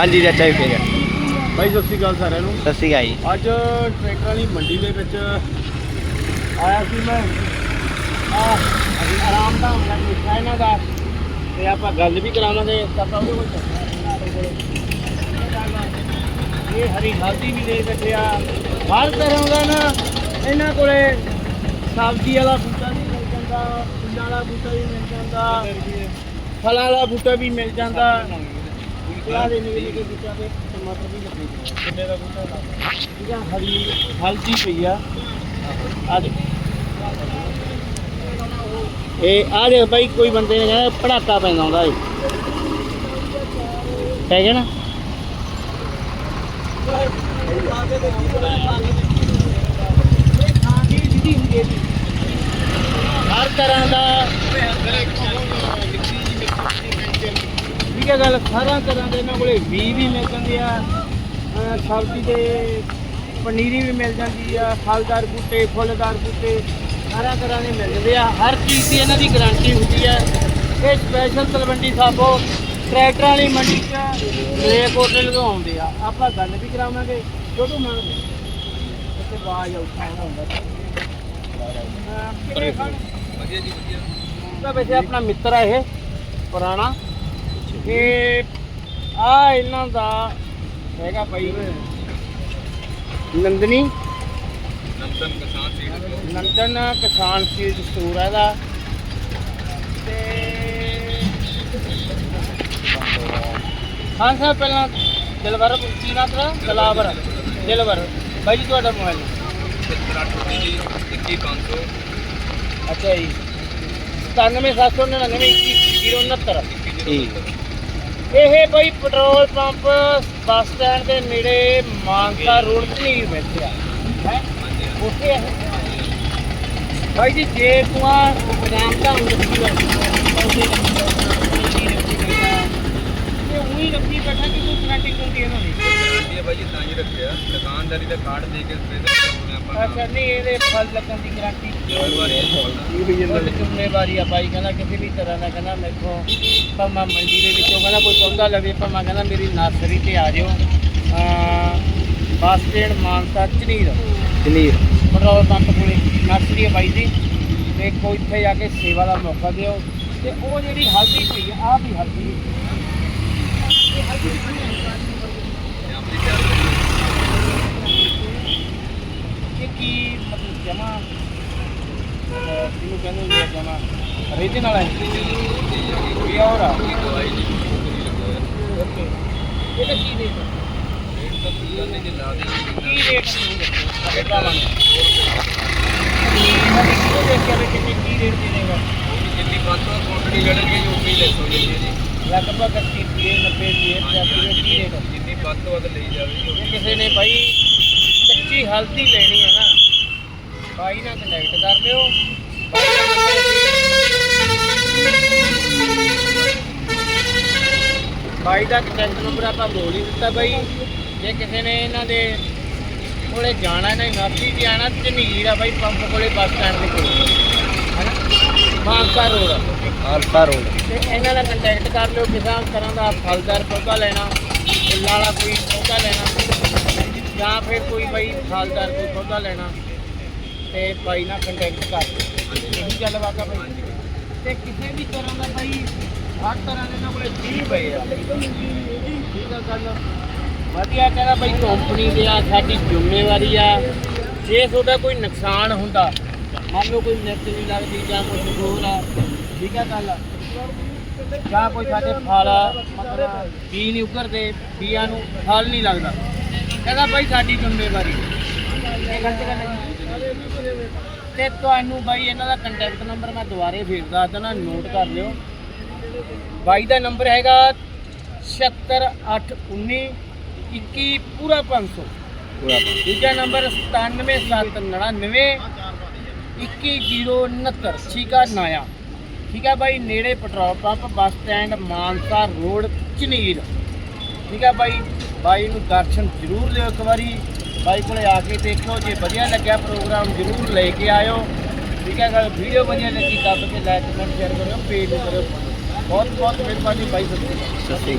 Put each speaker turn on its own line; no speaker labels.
ਹਾਂਜੀ ਚਾਚਾ ਜੀ ਫੇਰ
ਬਾਈ ਸਤਿ ਸ਼੍ਰੀ ਅਕਾਲ ਸਾਰਿਆਂ ਨੂੰ।
ਸਤਿ ਸ਼੍ਰੀ ਅਕਾਲ ਜੀ।
ਅੱਜ ਟਰੈਕਟਰਾਂ ਵਾਲੀ ਮੰਡੀ ਦੇ ਵਿੱਚ ਆਇਆ ਸੀ ਮੈਂ। ਆ ਆਰਾਮ ਦਾ ਹੁੰਦਾ ਮਿੱਠਾ ਇਹਨਾਂ ਦਾ। ਤੇ ਆਪਾਂ ਗੱਲ ਵੀ ਕਰਾਵਾਂਗੇ ਤਾਂ ਆਪਾਂ ਉਹਦੇ ਕੋਲ। ਇਹ ਹਰੀ ਹਲਦੀ ਵੀ ਲੈ ਬੈਠੇ ਆ। ਹਰ ਤਰ੍ਹਾਂ ਦਾ ਨਾ ਇਹਨਾਂ ਕੋਲੇ ਸਬਜ਼ੀ ਵਾਲਾ ਬੂਟਾ ਵੀ ਮਿਲ ਜਾਂਦਾ ਫੁੱਲਾਂ ਵਾਲਾ ਬੂਟਾ ਵੀ ਮਿਲ ਜਾਂਦਾ ਫਲਾਂ ਵਾਲਾ ਬੂਟਾ ਵੀ ਮਿਲ ਜਾਂਦਾ। ਕਿਹੜਾ ਦੇ ਨਿੱਕੇ ਨਿੱਕੇ ਬੂਟਾ ਤੇ ਟਮਾਟਰ ਵੀ ਲੱਗੇ ਹੋਏ ਆ। ਕਿੰਨੇ ਦਾ ਬੂਟਾ ਲੱਗਾ ਠੀਕ ਆ, ਹਰੀ, ਹਲਦੀ ਪਈ ਆ। ਅੱਜ ਇਹ, ਆ ਦੇਖ ਬਾਈ, ਕੋਈ ਬੰਦੇ ਨੇ ਕਹਿੰਦਾ ਪੜਾਕਾ ਪੈਂਦਾ ਹੁੰਦਾ ਏ ਹੈ ਨਾ? ਹਰ ਤਰ੍ਹਾਂ ਦਾ ਠੀਕ ਹੈ ਗੱਲ ਸਾਰਾ ਤਰ੍ਹਾਂ ਦੇ ਇਹਨਾਂ ਕੋਲੇ ਬੀ ਵੀ ਮਿਲ ਜਾਂਦੇ ਆ ਅਹ ਸਬਜ਼ੀ ਦੇ ਪਨੀਰੀ ਵੀ ਮਿਲ ਜਾਂਦੀ ਆ ਫਲਦਾਰ ਬੂਟੇ ਫੁੱਲਦਾਰ ਬੂਟੇ ਸਾਰਾ ਤਰ੍ਹਾਂ ਦੇ ਮਿਲ ਜਾਂਦੇ ਆ। ਹਰ ਚੀਜ਼ ਦੀ ਇਹਨਾਂ ਦੀ ਗਾਰੰਟੀ ਹੁੰਦੀ ਆ। ਇਹ ਸਪੈਸ਼ਲ ਤਲਵੰਡੀ ਸਾਬੋ ਟਰੈਕਟਰਾਂ ਵਾਲੀ ਮੰਡੀ 'ਚ ਮਲੇਕੋਟੇ ਲਗਾਉਂਦੇ ਆ। ਆਪਾਂ ਗੱਲ ਵੀ ਕਰਾਵਾਂਗੇ ਛੋਟੂ ਮੰਗਦੇ ਇੱਥੇ ਬਾਜ ਉੱਠਾ ਹੁੰਦਾ। ਅਹ ਕਿਹੜੇ ਖਾਣ? ਤਾਂ ਵੈਸੇ ਆਪਣਾ ਮਿੱਤਰ ਆ ਇਹ ਪੁਰਾਣਾ। ਆ ਇਹਨਾਂ ਦਾ ਹੈਗਾ ਭਾਈ ਨੰਦਨੀ।
ਨੰਦਨ ਕਿਸਾਨ ਸੀਡ
ਨੰਦਨ ਕਿਸਾਨ ਸੀਡ ਸਟੋਰ ਹੈ ਇਹਦਾ। ਤੇ ਹਾਂ ਸਾਹਿਬ ਪਹਿਲਾਂ ਦਿਲਵਰ ਕੀ ਨਾਮ ਤੇਰਾ ਦਲਾਵਰ ਦਿਲਵਰ। ਬਾਈ ਜੀ ਤੁਹਾਡਾ ਮੋਬਾਈਲ
78 ਜੀ 21500
ਅੱਛਾ ਜੀ। 97799 2169
ਠੀਕ
ਇਹ ਬਈ ਪੈਟਰੋਲ ਪੰਪ ਬੱਸ ਸਟੈਂਡ ਦੇ ਨੇੜੇ ਮਾਨਸਾ ਰੋਡ ਤੇ ਨਹੀਂ ਬੈਠਿਆ ਹੈ? ਉੱਥੇ ਹੈ ਭਾਈ ਜੀ, ਜੇ ਤੂੰ ਆ ਨਾਮ ਤਾਂ ਲੱਗੀ ਤੇ ਉਹੀ ਰੱਖੀ ਬੈਠਾ ਕਿ ਤੂੰ ਕਨੈਕਟਿੰਗ ਹੁੰਦੀ ਇਹਨਾਂ ਦੀ
ਗਾਰੰਟੀ ਹੈ ਭਾਈ ਰੱਖਿਆ ਦੁਕਾਨਦਾਰੀ ਦਾ ਕਾਰਡ ਦੇ ਕੇ ਸਪਰੇਅ ਕਰਾਉਣੇ ਆਪਾਂ
ਅੱਛਾ ਨਹੀਂ ਇਹਦੇ ਫਲ ਲੱਗਣ ਦੀ ਗਾਰੰਟੀ
ਕੋਈ ਵਾਰ ਇਹ ਬੋਲਦਾ
ਉਹ ਜ਼ਿੰਮੇਵਾਰੀ ਆ ਬਾਈ ਕਹਿੰਦਾ ਕਿਸੇ ਵੀ ਤਰ੍ਹਾਂ ਦਾ ਕਹਿੰਦਾ ਮੇਖੋ ਭਾਵੇਂ ਮੰਡੀ ਦੇ ਵਿੱਚੋਂ ਕਹਿੰਦਾ ਕੋਈ ਪੌਦਾ ਲਵੇ ਭਾਵੇਂ ਕਹਿੰਦਾ ਮੇਰੀ ਨਰਸਰੀ ਤੇ ਆ ਜਿਓ। Bus stand Mansa Jhunir
Jhunir
petrol pump ਕੋਲੇ ਨਰਸਰੀ ਹੈ ਬਾਈ ਦੀ ਤੇ ਕੋਈ ਇੱਥੇ ਜਾ ਕੇ ਸੇਵਾ ਦਾ ਮੌਕਾ ਦਿਓ। ਤੇ ਉਹ ਜਿਹੜੀ ਹਲਦੀ ਪਈ ਆ ਆਹ ਵੀ ਹਲਦੀ। ਇਹ ਹਲਦੀ ਦੀ ਬਣੀ ਹੈ। ਇਹ ਕੀ ਮਤਲਬ ਜਮਾ ਕਿਹਨੂੰ ਕਹਿੰਦੇ ਹੁੰਦੇ ਆ ਜਮਾ ਰੇਜਨ ਵਾਲਾ ਹੈ। ਕੀ ਹੋਰ ਆ। ਓਕੇ ਇਹ ਤਾਂ ਕੀ ਰੇਟ ਹੈ? ਕੀ ਰੇਟ ਸਾਡੇ ਭਰਾਵਾਂ ਨੂੰ ਸਾਡੀ ਕਿਲੋ ਦੇਖ ਕੇ ਕਿੰਨੀ ਕੀ ਰੇਟ ਦੇ ਦੇਗਾ
ਜਿੰਨੀ ਵੱਧ ਤੋਂ ਕੁਆਂਟੀਟੀ ਲੜਨਗੇ ਜੋ ਵੀ ਲੈ ਸਕਦੇ ਜੀ ਜੀ
ਲਗਭਗ 80 ਰੁਪਏ 90 ਰੁਪਏ 85 ਰੁਪਏ ਕੀ ਰੇਟ ਹੈ?
ਜਿੰਨੀ ਵੱਧ ਤੋਂ ਵੱਧ ਲਈ ਜਾਵੇ ਜੀ
ਜੇ ਕਿਸੇ ਨੇ ਭਾਈ ਕੱਚੀ ਹਲਦੀ ਲੈਣੀ ਹੈ ਨਾ ਭਾਈ ਨਾਲ ਕਨੈਕਟ ਕਰ ਲਿਓ। ਬਾਈ ਦਾ ਬਾਈ ਕੰਟੈਕਟ ਨੰਬਰ ਆਪਾਂ ਬੋਲ ਹੀ ਦਿੱਤਾ ਬਾਈ। ਜੇ ਕਿਸੇ ਨੇ ਇਹਨਾਂ ਦੇ ਕੋਲੇ ਜਾਣਾ ਨਹੀਂ ਨਾਸੀ ਆਣਾ ਝਨੀਰ ਆ ਬਾਈ ਪੰਪ ਕੋਲੇ ਬੱਸ ਸਟੈਂਡ ਦੇ ਕੋਲ। ਹੈਨਾ? ਮਾਨਸਾ ਰੋਡ।
ਆਲਸਾ ਰੋਡ।
ਤੇ ਇਹਨਾਂ ਨਾਲ ਕੰਟੈਕਟ ਕਰ ਲਿਓ ਕਿਸੇ ਤਰ੍ਹਾਂ ਦਾ ਫਲਦਾਰ ਪੌਦਾ ਲੈਣਾ ਫੁੱਲਾਂ ਵਾਲਾ ਕੋਈ ਪੌਦਾ ਲੈਣਾ ਜਾਂ ਫਿਰ ਕੋਈ ਬਈ ਫਲਦਾਰ ਕੋਈ ਪੌਦਾ ਲੈਣਾ। ਤੇ ਬਾਈ ਨਾਲ ਕੰਟੈਕਟ ਕਰ। ਲਿਓ ਇਹੀ ਗੱਲ ਆ ਬਾਈ। ਤੇ ਕਿਸੇ ਵੀ ਤਰ੍ਹਾਂ ਦਾ ਬਾਈ ਹਰ ਤਰ੍ਹਾਂ ਦੇ ਇਹਨਾਂ ਕੋਲੇ ਜੀ ਪਏ ਆ। ਠੀਕ ਆ ਗੱਲ ਵਧੀਆ ਕਹਿੰਦਾ ਬਾਈ ਕੰਪਨੀ ਦੇ ਆ ਸਾਡੀ ਜ਼ਿੰਮੇਵਾਰੀ ਆ। ਜੇ ਤੁਹਾਡਾ ਕੋਈ ਨੁਕਸਾਨ ਹੁੰਦਾ ਮੰਨ ਲਓ ਕੋਈ ਨਿਰਤ ਨਹੀਂ ਲੱਗਦੀ ਜਾਂ ਕੁਝ ਹੋਰ ਆ ਠੀਕ ਆ ਗੱਲ। ਜਾਂ ਕੋਈ ਸਾਡੇ ਫਲ ਮਤਲਬ ਬੀ ਨਹੀਂ ਉਗਰਦੇ ਬੀਆਂ ਨੂੰ ਫਲ ਨਹੀਂ ਲੱਗਦਾ। ਕਹਿੰਦਾ ਬਾਈ ਸਾਡੀ ਜ਼ਿੰਮੇਵਾਰੀ। ਇਹ ਗਲਤ ਗੱਲ ਹੈ ਤੇ ਤੁਹਾਨੂੰ ਬਾਈ ਇਹਨਾਂ ਦਾ ਕੰਟੈਕਟ ਨੰਬਰ ਮੈਂ ਦੁਬਾਰੇ ਫੇਰ ਦੱਸ ਦੇਣਾ ਨੋਟ ਕਰ ਲਿਓ। ਬਾਈ ਦਾ ਨੰਬਰ ਹੈਗਾ 76819 21 ਪੂਰਾ 500 ਦੂਜਾ ਨੰਬਰ 97799 21069 ਠੀਕ ਆ ਨਾਇਆ। ਠੀਕ ਆ ਬਾਈ ਨੇੜੇ petrol pump bus stand Mansa road Jhunir ਠੀਕ ਆ ਬਾਈ ਬਾਈ ਨੂੰ ਦਰਸ਼ਨ ਜ਼ਰੂਰ ਦਿਓ ਇੱਕ ਵਾਰੀ। ਬਾਈ ਕੋਲੇ ਆ ਕੇ ਦੇਖੋ ਜੇ ਵਧੀਆ ਲੱਗਿਆ ਪ੍ਰੋਗਰਾਮ ਜ਼ਰੂਰ ਲੈ ਕੇ ਆਇਓ। ਠੀਕ ਹੈ ਗੱਲ ਵੀਡੀਓ ਵਧੀਆ ਲੱਗੀ ਦੱਬ ਕੇ ਲਾਈਕ ਕਮੈਂਟ ਸ਼ੇਅਰ ਕਰਿਓ ਪੇਜ ਕਰਿਓ। ਬਹੁਤ ਬਹੁਤ ਮਿਹਰਬਾਨੀ ਬਾਈ ਸਤਿ ਸ਼੍ਰੀ